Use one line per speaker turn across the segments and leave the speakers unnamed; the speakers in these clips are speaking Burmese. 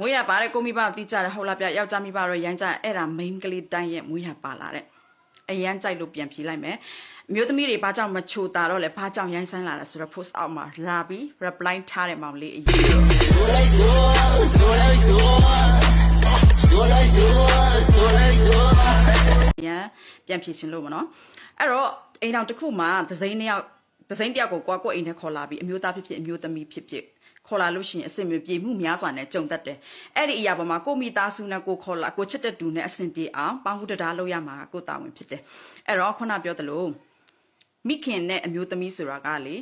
မွေးရပါတယ်ကိုမိဘတိကြတယ်ဟုတ်လားဗျယောက်ျားမိဘတော့ရမ်းကြအဲ့ဒါ main ကလေးတိုင်းရဲ့မွေးရပါလာတဲ့အရန်ကြိုက်လို့ပြန်ဖြေလိုက်မယ်အမျိုးသမီးတွေဘာကြောင့်မချိုတာတော့လဲဘာကြောင့်ရိုင်းဆိုင်လာလဲဆိုတော့ post အောက်မှာလာပြီး reply ထားတဲ့မောင်လေးအရေးတော့ရန်ပြန်ဖြေရှင်လို့မနော်အဲ့တော့အိမ်တော်တစ်ခုမှာဒဇိန်းနှစ်ယောက်ဒဇိန်းတစ်ယောက်ကိုကွာကိုအိမ်ထဲခေါ်လာပြီးအမျိုးသားဖြစ်ဖြစ်အမျိုးသမီးဖြစ်ဖြစ် ခေါ်လာလို့ရှိရင်အဆင်မပြေမှုများစွာနဲ့ကြုံတတ်တယ်။အဲ့ဒီအရာပေါ်မှာကိုမိသားစုနဲ့ကိုခေါ်လာကိုချစ်တဲ့တူနဲ့အဆင်ပြေအောင်ပေါင်းဟုတရားလုပ်ရမှာကိုတာဝန်ဖြစ်တယ်။အဲ့တော့ခုနပြောသလိုမိခင်နဲ့အမျိုးသမီးဆိုတာကလေ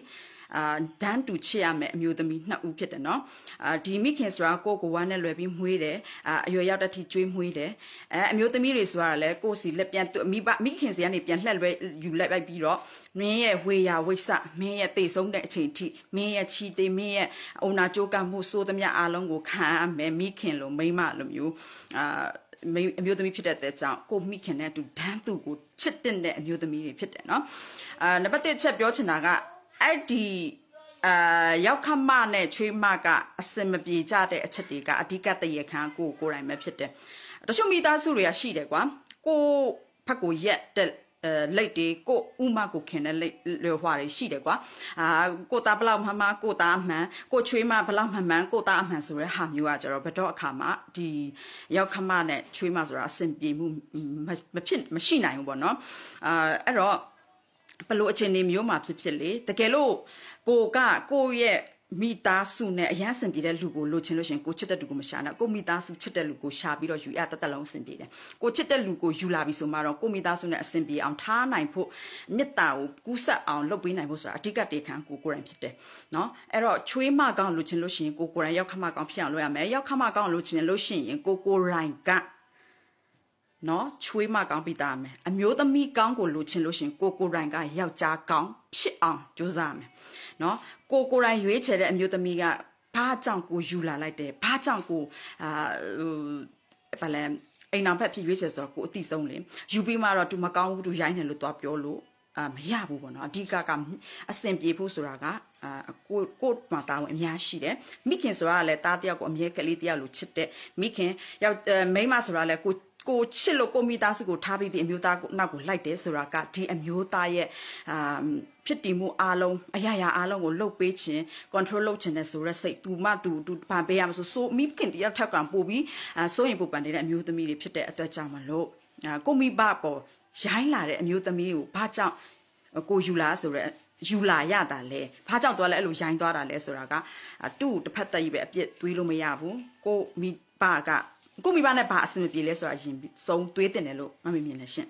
အာဒန်းတူချစ်ရမယ်အမျိုးသမီးနှစ်ဦးဖြစ်တယ်နော်အာဒီမိခင်ဆိုတာကိုကိုဝမ်းနဲ့လွယ်ပြီးမွေးတယ်အာအရွယ်ရောက်တဲ့ထိကျွေးမွေးတယ်အဲအမျိုးသမီးတွေဆိုတာလည်းကိုစီလက်ပြန်မိဘမိခင်စီကနေပြန်လှက်လွဲယူလိုက်လိုက်ပြီးတော့မင်းရဲ့ဝေယာဝိဆမင်းရဲ့တိတ်ဆုံးတဲ့အချိန်ထိမင်းရဲ့ချီသေးမင်းရဲ့အုံနာကြိုးကမှုစိုးသမျှအားလုံးကိုခံရမယ်မိခင်လိုမိမလိုမျိုးအာမိအမျိုးသမီးဖြစ်တဲ့ကြောင့်ကိုမိခင်နဲ့အတူဒန်းသူကိုချစ်တဲ့အမျိုးသမီးတွေဖြစ်တယ်နော်အာနံပါတ်1ချက်ပြောချင်တာက အဲ့ဒီအာရောက်ခမနဲ့ချွေးမကအစင်မပြေကြတဲ့အချက်တွေကအဓိကတရေခံကိုကိုယ်တိုင်ပဲဖြစ်တယ်တချို့မိသားစုတွေကရှိတယ်ကွာကိုဖက်ကိုရက်တဲ့အဲလက်တွေကိုဥမကိုခင်တဲ့လက်လေဟွာတွေရှိတယ်ကွာအာကိုသားဘလောက်မှမှကိုသားမှန်ကိုချွေးမဘလောက်မှန်မှန်ကိုသားအမှန်ဆိုတဲ့ဟာမျိုးကကျတော့ဘတော့အခါမှာဒီရောက်ခမနဲ့ချွေးမဆိုတာအဆင်ပြေမှုမဖြစ်မရှိနိုင်ဘူးပေါ့နော်အာအဲ့တော့ ဘလို့အခြေအနေမျိုးမှာဖြစ်ဖြစ်လေတကယ်လို့ကိုကကိုရဲ့မိသားစုနဲ့အရန်ဆင်ပြေတဲ့လူကိုလိုချင်လို့ရှင်ကိုချစ်တဲ့လူကိုမရှာနဲ့ကိုမိသားစုချစ်တဲ့လူကိုရှာပြီးတော့ယူရတသက်လုံးဆင်ပြေတယ်ကိုချစ်တဲ့လူကိုယူလာပြီဆိုမှတော့ကိုမိသားစုနဲ့အဆင်ပြေအောင်ထားနိုင်ဖို့မေတ္တာကိုကူးဆက်အောင်လုပ်ပေးနိုင်ဖို့ဆိုတာအဓိကတေခံကိုကိုယ်တိုင်ဖြစ်တယ်နော်အဲ့တော့ချွေးမကောင်လိုချင်လို့ရှင်ကိုကိုယ်တိုင်ရောက်ခမကောင်ဖြစ်အောင်လုပ်ရမယ်ရောက်ခမကောင်လိုချင်လို့ရှင်ကိုကိုယ်တိုင်က နော်ချွေးမကောင်းပြီးသားမယ်အမျိုးသမီးကောင်းကိုလိုချင်လို့ရှင်ကိုကိုရိုင်ကယောက်ျားကောင်းဖြစ်အောင်ကြိုးစားမယ်နော်ကိုကိုရိုင်ရွေးချယ်တဲ့အမျိုးသမီးကဘာကြောင့်ကိုယူလာလိုက်တယ်ဘာကြောင့်ကိုအာဟိုဘာလဲအိမ်နာဖက်ဖြစ်ရွေးချယ်ဆိုတော့ကိုအတိဆုံးလေယူပြီးမှတော့ तू မကောင်းဘူး तू ရိုင်းတယ်လို့သွားပြောလို့အာမရဘူးပေါ့နော်အဓိကကအဆင်ပြေဖို့ဆိုတာကအာကိုကိုမှာတာဝန်အများရှိတယ်မိခင်ဆိုတာကလည်းတားတယောက်ကိုအမြဲကလေးတယောက်လိုချစ်တဲ့မိခင်ရောက်မိန်းမဆိုတာလည်းကို ကိုချစ်လို့ကိုမိသားစုကိုထားပြီးဒီအမျိုးသားကိုနောက်ကိုလိုက်တယ်ဆိုတာကဒီအမျိုးသားရဲ့အာဖြစ်တည်မှုအားလုံးအရာရာအားလုံးကိုလှုပ်ပေးခြင်း control လုပ်ခြင်းနဲ့ဆိုရက်စိတ်တူမတူတူပန်ပေးရမဆိုဆိုမိခင်တယောက်ထက်ကပို့ပြီးအာစိုးရင်ပို့ပန်နေတဲ့အမျိုးသမီးတွေဖြစ်တဲ့အတွက်ကြောင့်မလို့အာကိုမိဘပေါ်ရိုင်းလာတဲ့အမျိုးသမီးကိုဘာကြောင့်ကိုယူလာဆိုရက်ယူလာရတာလဲဘာကြောင့်သွားလဲအဲ့လိုရိုင်းသွားတာလဲဆိုတာကတူ့တစ်ဖက်သက်ကြီးပဲအပြစ်တွေးလို့မရဘူးကိုမိဘက ကိုမိဘနဲ့ဘာအဆင်မပြေလဲဆိုတာရင်ဆုံးတွေးတင်တယ်လို့မမေ့မြင်နေရှင်